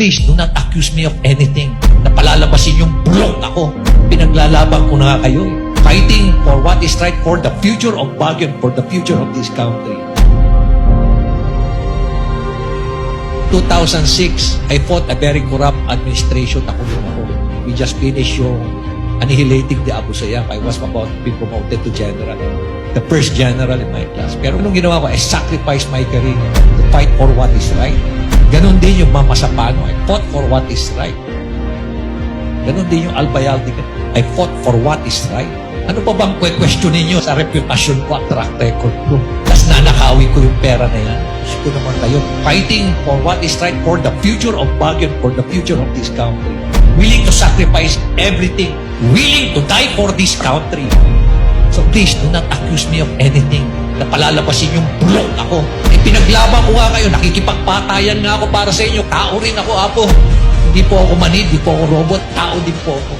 Please do not accuse me of anything na palalabasin yung bulok ako. Pinaglalaban ko na kayo. eh. Fighting for what is right for the future of Baguio for the future of this country. 2006, I fought a very corrupt administration. Nakulong ako. We just finished yung annihilating the Abu Sayyaf. I was about to be promoted to general. The first general in my class. Pero anong ginawa ko? I sacrificed my career to fight for what is right. Ganon din yung Mama Sapano. I fought for what is right. Ganon din yung Albayalde. I fought for what is right. Ano pa bang question ninyo sa reputasyon ko at track record ko? Tapos nanakawi ko yung pera na yan. Gusto ko naman kayo. Fighting for what is right for the future of Baguio for the future of this country. Willing to sacrifice everything. Willing to die for this country. So please, do not accuse me of anything na palalabasin yung bulok ako. Eh, pinaglaban ko nga kayo, nakikipagpatayan nga ako para sa inyo. Tao rin ako, apo. Hindi po ako manid, hindi po ako robot, tao din po ako.